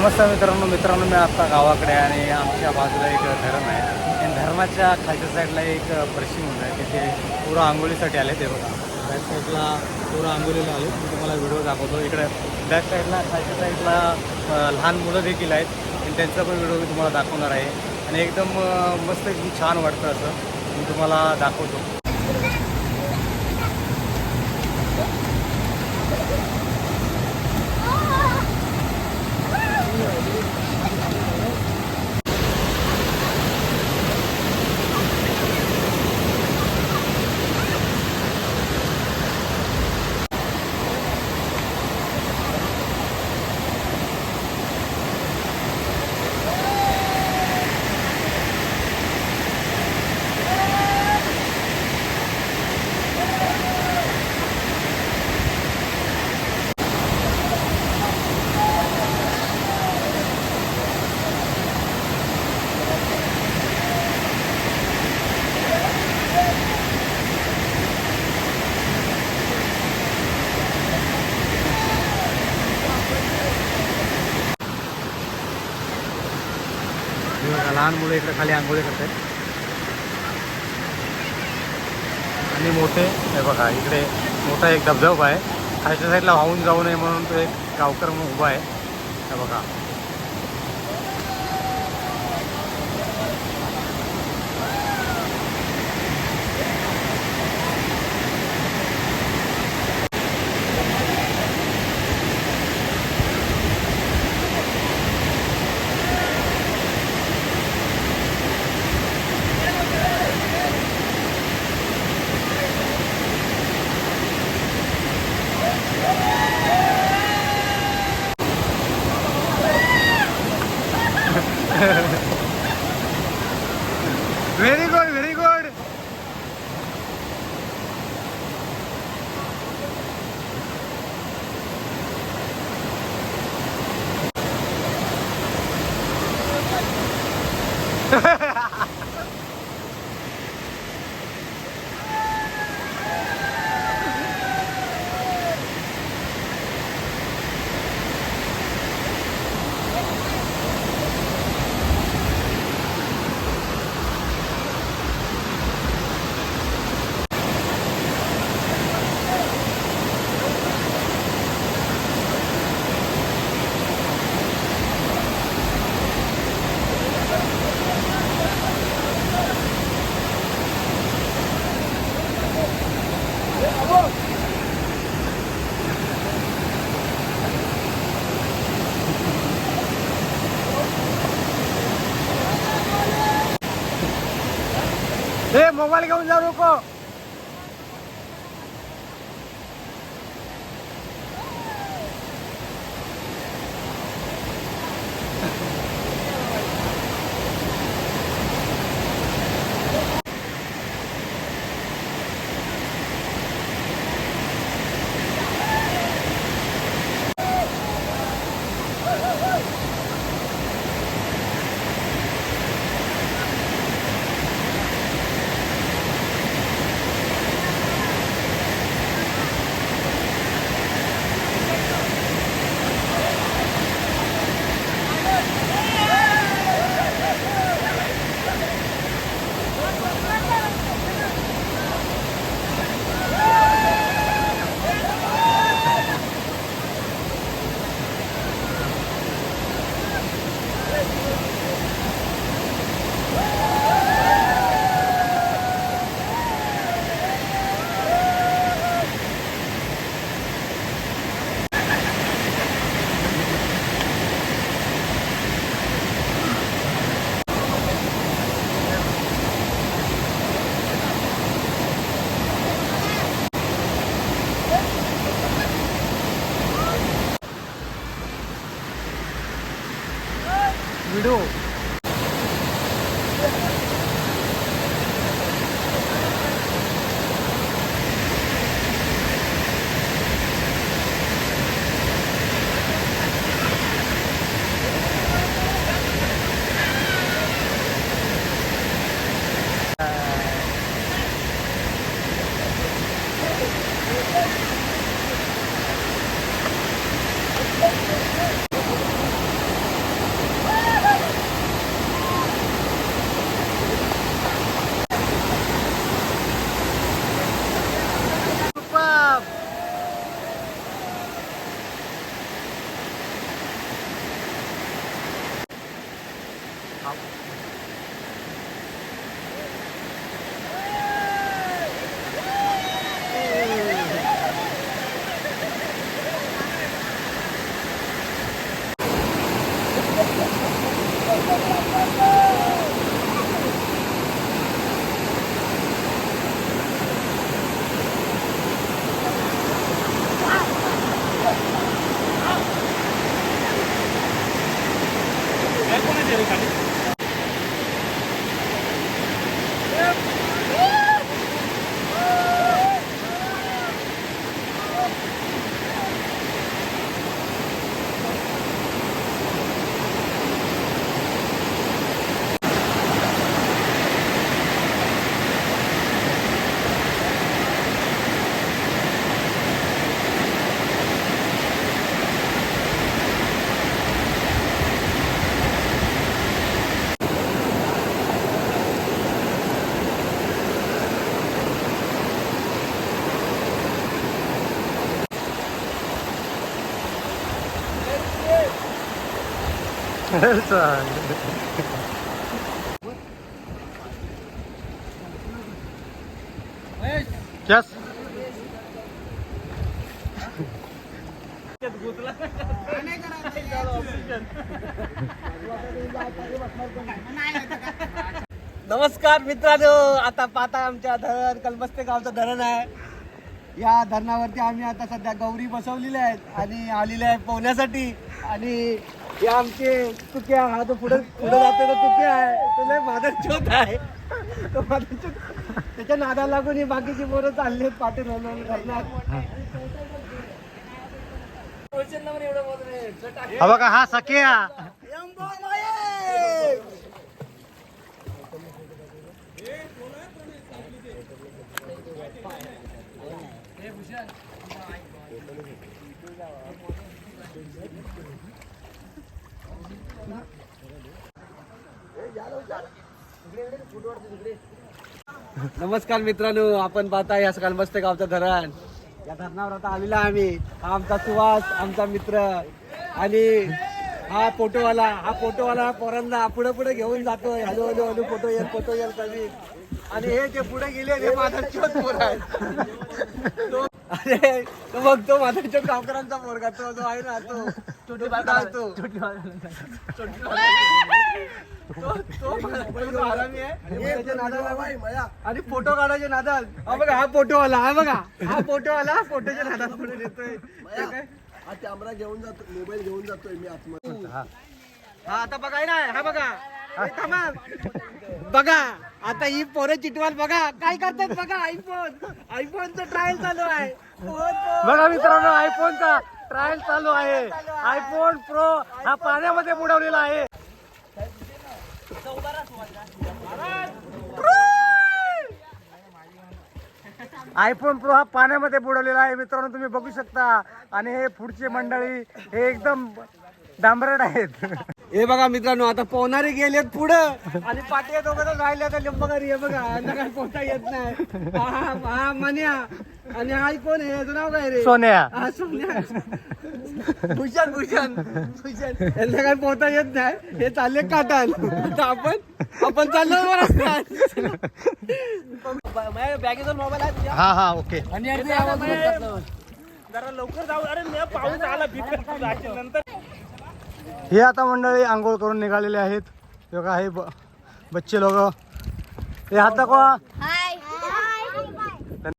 नमस्कार मित्रांनो मित्रांनो मी आता गावाकडे आणि आमच्या बाजूला एक धरण आहे. आणि धरणाच्या खालच्या साईडला एक ब्रशिंग म्हणून आहे तिथे पुरं आंघोळीसाठी आले ते बघा. बॅक साईडला पुरं आंघोळीला आले मी तुम्हाला व्हिडिओ दाखवतो. इकडे बॅक साईडला खालच्या साईडला लहान मुलं देखील आहेत. आणि त्यांचा पण व्हिडिओ मी तुम्हाला दाखवणार आहे. आणि एकदम मस्त एकदम छान वाटतं असं. मी तुम्हाला दाखवतो हे बघा, लहान मुलं इकडे खाली आंघोळी करतात. आणि मोठे हे बघा इकडे मोठा एक धबधबा आहे. खालच्या साईडला वाहून जाऊ नये म्हणून तो एक गावकर म्हणून उभा आहे. हे बघा. ভেরি ए मोबाईल घेऊन जाऊ 好。Yes. नमस्कार मित्रांनो आता पाहता आमच्या धरण कलमस्ते गावचं धरण आहे या धरणावरती आम्ही आता सध्या गौरी बसवलेल्या आहेत आणि आलेल्या आहे पोहण्यासाठी आणि हे आमचे तुक्या हा तो पुढे पुढे जातो तो तुक्या आहे. तो लय माझा चोत आहे. तो माझा चोत त्याच्या नादा लागून ही बाकीची पोरं चालली पाठी पाटील हलवून धरणात हा बघा हा सख्या. नमस्कार मित्रांनो आपण पाहताय या सकाळ मस्त गावचं धरण. या धरणावर आता आलेला आम्ही. हा आमचा सुवास आमचा मित्र. आणि हा फोटोवाला हा फोटोवाला पोरांना पुढे पुढे घेऊन जातोय. हॅलो हॅलो हॅलो फोटो येल फोटो येल कधी. आणि हे जे पुढे गेले हे माझा पोर आहे अरे तो बघ तो माझा गावकरांचा पोरगा तो जो आहे ना तो छोटी बायका तो तो तो तो आरामी आहे. आणि नादाला फोटो काढायचे नादात हा बघा हा फोटो आला हा बघा. हा फोटो आला हा फोटोच्या नादात पुढे देतोय? हा कॅमेरा घेऊन जातो मोबाईल घेऊन जातोय मी आतमध्ये. हा. आता बघाय ना हा बघा. हे. बघा आता ही पोरं चिटवाल बघा. काय करतात बघा आयफोन आयफोनचं ट्रायल चालू आहे. बघा मित्रांनो आयफोनचा ट्रायल चालू आहे. आयफोन प्रो हा पाण्यामध्ये बुडवलेला आहे. आयफोन प्रो हा पाण्यामध्ये बुडवलेला आहे. मित्रांनो तुम्ही बघू शकता. आणि हे पुढची मंडळी हे एकदम डांबरट आहेत. हे बघा मित्रांनो आता पोहणारे गेलेत पुढं. आणि पाठी दोघं राहिले आता लिंबगारी हे बघा. यांना काय पोहता येत नाही. हा हा मन्या. आणि हा कोण आहे? याचं नाव काय रे? सोन्या. हा सोन्या. भूषण भूषण. भूषण. यांना काय पोहता येत नाही. हे चालले काटाल आता आपण आपण चाललो बॅगेचा मोबाईल आहे तुझ्या? हा हा ओके. आणि यार ते आवाज बोलतात. जरा लवकर जाऊ. अरे मी पाऊस आला भीती नंतर हे आता मंडळी आंघोळ करून निघालेले आहेत. हे बघा हे ब- बच्चे लोक. हे हात दाखवा